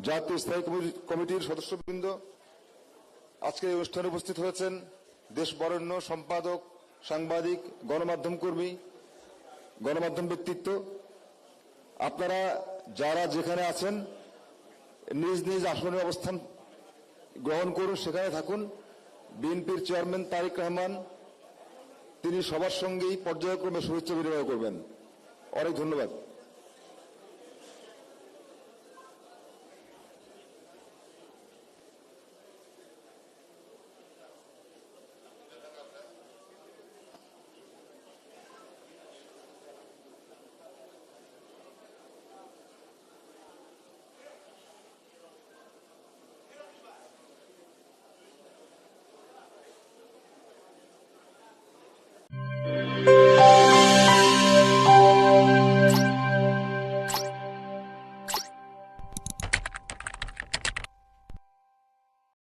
জাতীয় স্থায়ী কমি- কমিটির সদস্যবৃন্দ, আজকে এই অনুষ্ঠানে উপস্থিত হয়েছেন দেশ বরেণ্য সম্পাদক, সাংবাদিক, গণমাধ্যম কর্মী, গণমাধ্যম ব্যক্তিত্ব। আপনারা যারা যেখানে আছেন, নিজ নিজ আসনের অবস্থান গ্রহণ করুন সেখানে থাকুন। বিএনপির চেয়ারম্যান তারিক রহমান, তিনি সবার সঙ্গেই পর্যায়ক্রমে শুভেচ্ছা বিনিময় করবেন। অনেক ধন্যবাদ।